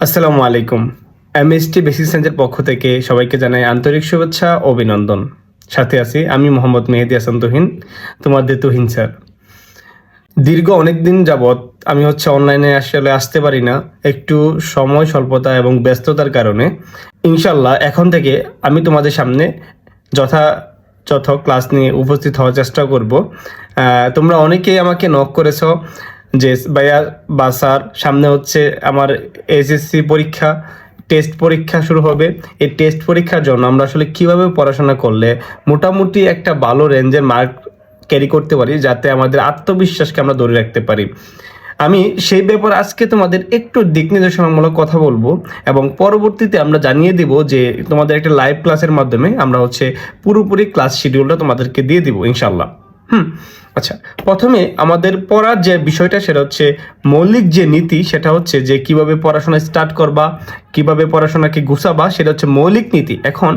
আসসালামু আলাইকুম। MST basic সায়েন্সের পক্ষ থেকে সবাইকে জানাই আন্তরিক শুভেচ্ছা অভিনন্দন। সাথে আছি আমি মোহাম্মদ মেহেদি হাসান তুহিন, তোমাদের তুহিন স্যার। দীর্ঘ অনেক দিন যাবৎ আমি হচ্ছে অনলাইনে আসলে আসতে পারি না, একটু সময়, স্বল্পতা এবং ব্যস্ততার কারণে। ইনশাল্লাহ এখন থেকে আমি তোমাদের সামনে যথাযথ ক্লাস নিয়ে উপস্থিত হওয়ার চেষ্টা করব। তোমরা অনেকেই আমাকে নক করেছ যে ভাইয়া বা স্যার, সামনে হচ্ছে আমার এসএসসি পরীক্ষা টেস্ট পরীক্ষা শুরু হবে। এই টেস্ট পরীক্ষার জন্য আমরা আসলে কীভাবে পড়াশোনা করলে মোটামুটি একটা ভালো রেঞ্জের মার্ক ক্যারি করতে পারি, যাতে আমাদের আত্মবিশ্বাসকে আমরা ধরে রাখতে পারি? আমি সেই ব্যাপারে আজকে তোমাদের একটু দিক নির্দেশনামূলক কথা বলব এবং পরবর্তীতে আমরা জানিয়ে দিব যে তোমাদের একটা লাইভ ক্লাসের মাধ্যমে আমরা হচ্ছে পুরোপুরি ক্লাস শিডিউলটা তোমাদেরকে দিয়ে দিব ইনশাল্লাহ হুম। আচ্ছা প্রথমে আমাদের পড়ার যে বিষয়টা সেটা হচ্ছে মৌলিক যে নীতি, সেটা হচ্ছে যে কীভাবে পড়াশোনা স্টার্ট করবা, কীভাবে পড়াশোনাকে গুছাবা, সেটা হচ্ছে মৌলিক নীতি। এখন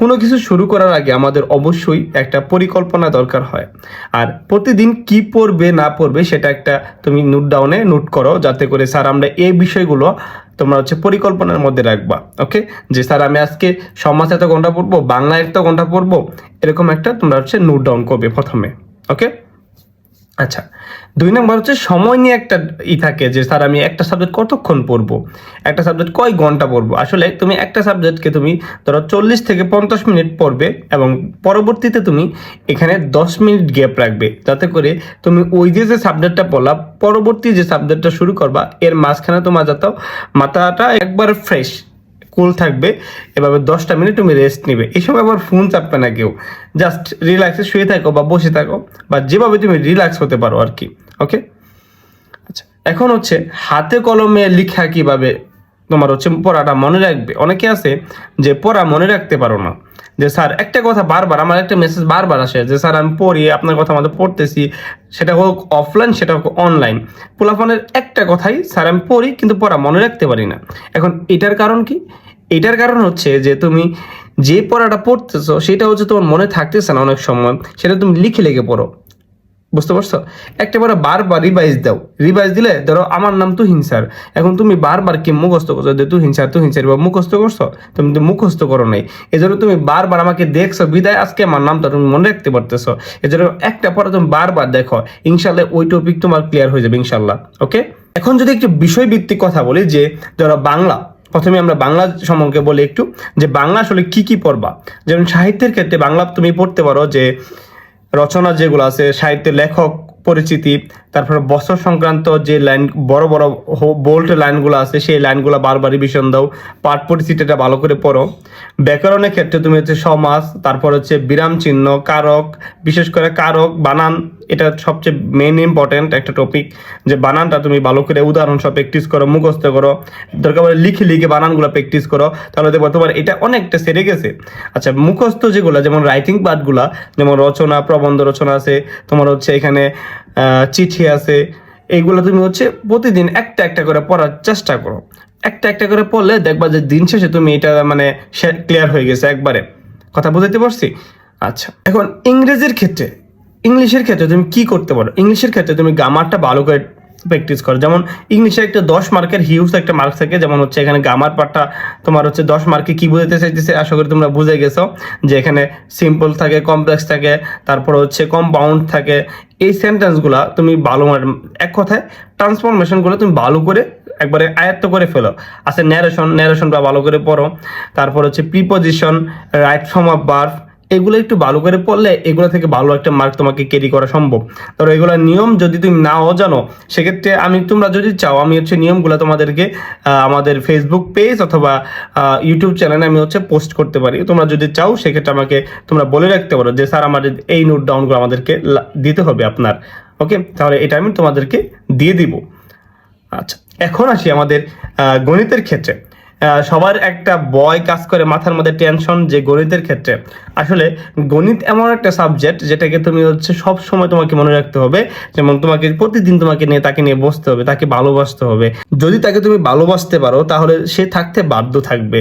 কোনো কিছু শুরু করার আগে আমাদের অবশ্যই একটা পরিকল্পনা দরকার হয়। আর প্রতিদিন কি পড়বে, না পড়বে, সেটা একটা তুমি নোট ডাউনে নোট করো, যাতে করে স্যার আমরা এই বিষয়গুলো তোমরা হচ্ছে পরিকল্পনার মধ্যে রাখবা, ওকে? যে স্যার আমি আজকে সমাজ এত ঘণ্টা পড়ব বাংলা এত ঘণ্টা পড়ব, এরকম একটা তোমরা হচ্ছে নোট ডাউন করবে প্রথমে, ওকে? আচ্ছা দুই নম্বর হচ্ছে সময় নিয়ে একটা ই থাকে যে, স্যার, আমি একটা সাবজেক্ট কতক্ষণ পড়ব? একটা সাবজেক্ট কয় ঘণ্টা পড়ব? আসলে তুমি একটা সাবজেক্টকে তুমি ধরো চল্লিশ থেকে পঞ্চাশ মিনিট পড়বে এবং পরবর্তীতে তুমি এখানে দশ মিনিট গ্যাপ রাখবে। যাতে করে তুমি ওই যে যে সাবজেক্টটা পড়লা, পরবর্তী যে সাবজেক্টটা শুরু করবা, এর মাঝখানে তোমার যাতে মাথাটা একবার ফ্রেশ কুল থাকবে, এভাবে দশটা মিনিট তুমি রেস্ট নিবে। এই সময় আবার ফোন চাপবে না কেউ। জাস্ট রিল্যাক্সে শুয়ে থাকো বা বসে থাকো, বা যেভাবে তুমি রিল্যাক্স হতে পারো আর কি ওকে আচ্ছা এখন হচ্ছে হাতে কলমে লেখা কীভাবে তোমার হচ্ছে পড়াটা মনে রাখবে? অনেকে আছে যে পড়া মনে রাখতে পারো না। যে স্যার একটা কথা বারবার, আমার একটা মেসেজ বারবার আসে যে, স্যার, আমি পড়ি, আপনার কথা আমাদের পড়তেছি, সেটা হোক অফলাইন সেটা হোক অনলাইন পোলাফোনের একটা কথাই, স্যার, আমি পড়ি, কিন্তু পড়া মনে রাখতে পারি না। এখন এটার কারণ কি? এটার কারণ হচ্ছে যে তুমি যে পড়াটা পড়তেছো, সেটা হচ্ছে তোমার মনে থাকতেছে না অনেক সময়, সেটা তুমি লিখে লিখে পড়ো। বুঝতে পারছ? একটা বার বারবার রিভাইজ দাও। রিভাইজ দিলে ধরো, আমার নাম তো হিংসার এখন তুমি বারবার কি মুখস্থ করছ? যে তুই হিংসার তুই হিংসার বা মুখস্থ করছ? তুমি তো মুখস্থ করো নাই। এজন্য তুমি বারবার আমাকে দেখছ, বিদায়, আজকে আমার নামটা তুমি মনে রাখতে পারতেছো। এজন্য একটা পরে তুমি বারবার দেখো। ইনশাল্লাহ ওই টপিক তোমার ক্লিয়ার হয়ে যাবে ইনশাল্লাহ ওকে এখন যদি একটু বিষয়ভিত্তিক কথা বলি, যে ধরো বাংলা প্রথমে আমরা বাংলা সম্পর্কে বলি একটু, যে বাংলা আসলে কি কি পড়বা? যেমন সাহিত্যের ক্ষেত্রে বাংলা তুমি পড়তে পারো যে রচনা যেগুলো আছে, সাহিত্যের লেখক পরিচিতি, তারপরে বছর সংক্রান্ত যে লাইন, বড় বড় বোল্ট লাইনগুলো আছে, সেই লাইনগুলো বারবার রিভিশন দাও। পাঠ পরিচিতিটা ভালো করে পড়ো। ব্যাকরণের ক্ষেত্রে তুমি হচ্ছে সমাস, তারপর হচ্ছে বিরাম চিহ্ন, কারক, বিশেষ করে কারক, বানান এটা সবচেয়ে মেন ইম্পর্টেন্ট একটা টপিক যে বানানটা তুমি ভালো করে উদাহরণ সব প্র্যাকটিস করো, মুখস্থ করো, দরকার পড়ে লিখে লিখে বানানগুলো প্র্যাকটিস করো, তাহলে দেখব তোমার এটা অনেকটা সেরে গেছে। আচ্ছা মুখস্থ যেগুলো, যেমন রাইটিং পার্টগুলা যেমন রচনা, প্রবন্ধ রচনা আছে, তোমার হচ্ছে এখানে চিঠি আছে, এইগুলো তুমি হচ্ছে প্রতিদিন একটা একটা করে পড়ার চেষ্টা করো। একটা একটা করে পড়লে দেখবা যে দিন শেষে তুমি এটা মানে ক্লিয়ার হয়ে গেছে একবারে। কথা বুঝাইতে পারছি? আচ্ছা এখন ইংরেজির ক্ষেত্রে ইংলিশের ক্ষেত্রে তুমি কি করতে পারো? ইংলিশের ক্ষেত্রে তুমি গ্রামারটা ভালো করে প্র্যাকটিস করো। যেমন ইংলিশে একটা দশ মার্কের হিউজ একটা মার্ক থাকে, যেমন হচ্ছে এখানে গ্রামার পার্টটা তোমার হচ্ছে দশ মার্কে কি বুঝাতে চাইতেছে, আশা করি তোমরা বুঝে গেছো। যে এখানে সিম্পল থাকে কমপ্লেক্স থাকে, তারপর হচ্ছে কম্পাউন্ড থাকে। এই সেন্টেন্সগুলা তুমি ভালো এক কথায় ট্রান্সফরমেশনগুলো তুমি ভালো করে একবারে আয়ত্ত করে ফেলো। আচ্ছা ন্যারেশন ন্যারেশনটা ভালো করে পড়ো। তারপর হচ্ছে প্রিপোজিশন রাইট ফর্ম অফ বার্ভ এগুলো একটু ভালো করে পড়লে এগুলো থেকে ভালো একটা মার্ক তোমাকে ক্যারি করা সম্ভব। ধরো এগুলো নিয়ম যদি তুমি নাও জানো, সেক্ষেত্রে আমি, তোমরা যদি চাও, আমি হচ্ছে নিয়মগুলো তোমাদেরকে আমাদের ফেসবুক পেজ অথবা ইউটিউব চ্যানেলে আমি হচ্ছে পোস্ট করতে পারি। তোমরা যদি চাও, সেক্ষেত্রে আমাকে তোমরা বলে রাখতে পারো যে, স্যার, আমাদের এই নোট ডাউনগুলো আমাদেরকে দিতে হবে আপনার। ওকে তাহলে এটা আমি তোমাদেরকে দিয়ে দিব। আচ্ছা এখন আসি আমাদের গণিতের ক্ষেত্রে। সবার একটা বয় কাজ করে মাথার মধ্যে টেনশন যে গণিতের ক্ষেত্রে। আসলে গণিত এমন একটা সাবজেক্ট যেটাকে তুমি হচ্ছে সব সময় তোমাকে মনে রাখতে হবে, যেমন তোমাকে প্রতিদিন তোমাকে নিয়ে, তাকে নিয়ে বসতে হবে, তাকে ভালোবাসতে হবে। যদি তাকে তুমি ভালোবাসতে পারো, তাহলে সে থাকতে বাধ্য থাকবে।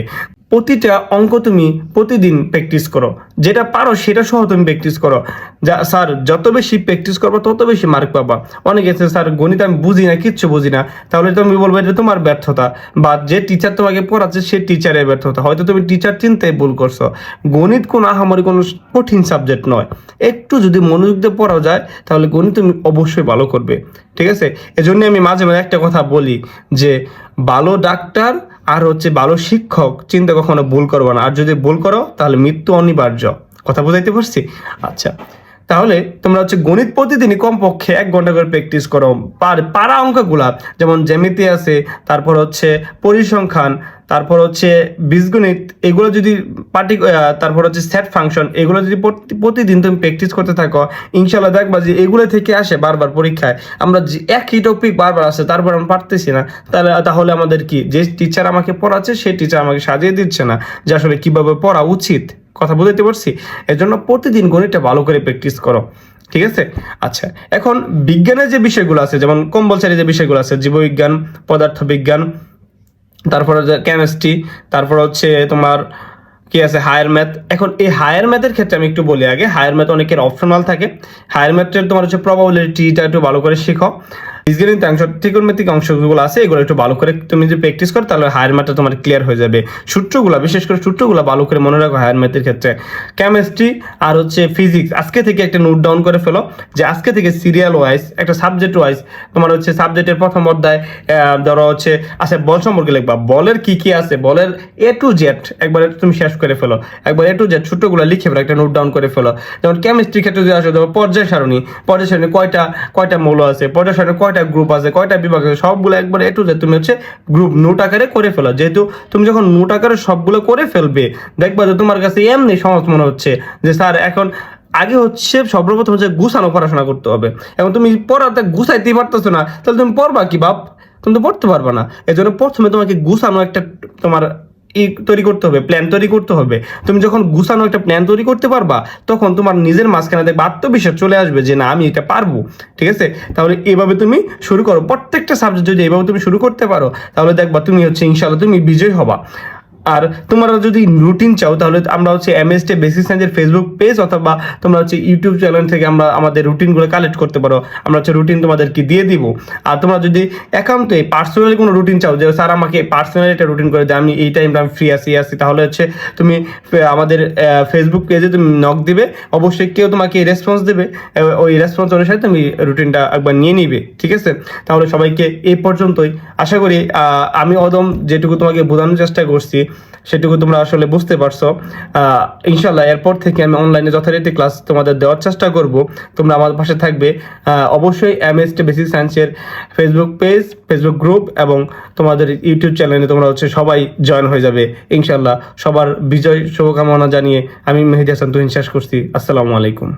প্রতিটা অঙ্ক তুমি প্রতিদিন প্র্যাকটিস করো। যেটা পারো সেটা সহ তুমি প্র্যাকটিস করো। যা, স্যার, যত বেশি প্র্যাকটিস করব, তত বেশি মার্ক পাবা। অনেকে আছে, স্যার, গণিত আমি বুঝি না, কিচ্ছু বুঝি না। তাহলে তুমি বলব এটা তোমার ব্যর্থতা বা যে টিচার তোমাকে পড়াচ্ছে সে টিচারের ব্যর্থতা। হয়তো তুমি টিচার চিনতে ভুল করছ। গণিত কোনো আহামরি কোনো কঠিন সাবজেক্ট নয়। একটু যদি মনোযোগ দিয়ে পড়া যায়, তাহলে গণিত তুমি অবশ্যই ভালো করবে। ঠিক আছে? এজন্য আমি মাঝে মাঝে একটা কথা বলি যে, ভালো ডাক্তার আর হচ্ছে ভালো শিক্ষক চিন্তা কখনো ভুল করব না। আর যদি ভুল করো, তাহলে মৃত্যু অনিবার্য। কথা বোঝাইতে পারছি? আচ্ছা। তাহলে তোমরা হচ্ছে গণিত প্রতিদিনই কমপক্ষে এক ঘণ্টা করে প্র্যাকটিস করো। পার অঙ্কগুলা, যেমন জ্যামিতি আছে, তারপর হচ্ছে পরিসংখ্যান তারপর হচ্ছে বীজগণিত, এগুলো যদি পার্টি তারপর হচ্ছে সেট ফাংশন এগুলো যদি প্রতিদিন তুমি প্র্যাকটিস করতে থাকো ইনশাল্লাহ দেখবা যে এগুলো থেকে আসে বারবার পরীক্ষায়। আমরা একই টপিক বারবার আসে তারপর আমরা পারতেছি না। তাহলে তাহলে আমাদের কি? যে টিচার আমাকে পড়াচ্ছে, সেই টিচার আমাকে সাজিয়ে দিচ্ছে না যে আসলে কীভাবে পড়া উচিত। কথা বুঝতে পারছি? এজন্য প্রতিদিন গণিতটা ভালো করে প্র্যাকটিস করো। ঠিক আছে? আচ্ছা এখন বিজ্ঞানের যে বিষয়গুলো আছে, যেমন কম্পালসারি যে বিষয়গুলো আছে, জীববিজ্ঞান, পদার্থবিজ্ঞান তারপর হচ্ছে কেমিস্ট্রি তারপর হচ্ছে তোমার কি আছে হায়ার ম্যাথ এখন এই হায়ার ম্যাথের ক্ষেত্রে আমি একটু বলি আগে হায়ার ম্যাথ অনেকের অপশনাল থাকে। হায়ার ম্যাথের তোমার হচ্ছে প্রবাবিলিটিটা একটু ভালো করে শিখো। বীজগণিত অংশ ত্রিকোণমিতিক অংশগুলো আছে, এগুলো একটু ভালো করে তুমি যদি প্র্যাকটিস করো, তাহলে হায়ার ম্যাথটা তোমার ক্লিয়ার হয়ে যাবে। সূত্রগুলো, বিশেষ করে সূত্রগুলো ভালো করে মনে রাখো হায়ার ম্যাথের ক্ষেত্রে। কেমিস্ট্রি আর হচ্ছে ফিজিক্স আজকে থেকে একটা নোট ডাউন করে ফেলো যে আজকে থেকে সিরিয়াল ওয়াইজ একটা সাবজেক্ট ওয়াইজ তোমার হচ্ছে সাবজেক্টের প্রথম অধ্যায় ধরো হচ্ছে আচ্ছা বল সম্পর্কে লিখবা। বলের কি কি আছে? বলের এ টু জেড একবার তুমি শেষ করে ফেলো। একবার এ টু জেড ছোট্টগুলো লিখে ফেলো, একটা নোট ডাউন করে ফেলো। যেমন কেমিস্ট্রি ক্ষেত্রে যদি আসো যেমন পর্যায় সারণী। পর্যায় সারণী কয়টা কয়টা মৌল আছে? পর্যায় সারণী কয়টা গ্রুপ আছে, কয়টা বিভাগ আছে, সবগুলো একবার এ টু জেড তুমি হচ্ছে গ্রুপ নোট আকারে করে ফেলো। যেহেতু তুমি যখন নোট আকারে সবগুলো করে ফেলবে, দেখবা যে তোমার কাছে এমনি সহজ মনে হচ্ছে যে, স্যার, এখন আগে হচ্ছে সর্বপ্রথম হচ্ছে গুছানো, পড়াশোনা করতে হবে। এবং তুমি পড়াতে গুছাইতেই পারতেছো না, তাহলে তুমি পড়বা কি বাপ? তুমি তো পড়তে পারবা না। এই জন্য প্রথমে তোমাকে গুছানো একটা তোমার তৈরি করতে হবে প্ল্যান তৈরি করতে হবে। তুমি যখন গুছানো একটা প্ল্যান তৈরি করতে পারবা, তখন তোমার নিজের মাঝখানে দেখবে আত্মবিশ্বাস চলে আসবে যে না, আমি এটা পারব, ঠিক আছে? তাহলে এভাবে তুমি শুরু করো। প্রত্যেকটা সাবজেক্ট যদি এভাবে তুমি শুরু করতে পারো, তাহলে দেখবা তুমি হচ্ছে ইনশাল্লাহ তুমি বিজয় হবা। আর তোমরা যদি রুটিন চাও, তাহলে আমরা হচ্ছে এমএসটে বেসিস সায়েন্সের ফেসবুক পেজ অথবা তোমরা হচ্ছে ইউটিউব চ্যানেল থেকে আমরা আমাদের রুটিনগুলো কালেক্ট করতে পারো। আমরা হচ্ছে রুটিন তোমাদেরকে দিয়ে দিব। আর তোমরা যদি একান্তে পার্সোনালি কোনো রুটিন চাও, যে স্যার আমাকে পার্সোনালি একটা রুটিন করে দেয়, আমি এই টাইমটা আমি ফ্রি আসি আসি তাহলে হচ্ছে তুমি আমাদের ফেসবুক পেজে তুমি নক দিবে। অবশ্যই কেউ তোমাকে রেসপন্স দেবে ওই রেসপন্স অনুসারে তুমি রুটিনটা একবার নিয়ে নিবে, ঠিক আছে? তাহলে সবাইকে এই পর্যন্তই। আশা করি আমি অদম যেটুকু তোমাকে বোঝানোর চেষ্টা করছি সেটুকু তোমরা আসলে বুঝতে পারছ। ইনশাল্লাহ এরপর থেকে আমি অনলাইনে যথারীতি ক্লাস তোমাদের দেওয়ার চেষ্টা করব। তোমরা আমার পাশে থাকবে। অবশ্যই এমএসটি বেসিক সায়েন্সের ফেসবুক পেজ ফেসবুক গ্রুপ এবং তোমাদের ইউটিউব চ্যানেলে তোমরা হচ্ছে সবাই জয়েন হয়ে যাবে। ইনশাল্লাহ সবার বিজয় শুভকামনা জানিয়ে আমি মেহেদি হাসান তুহিন শেষ করছি। আসসালামু আলাইকুম।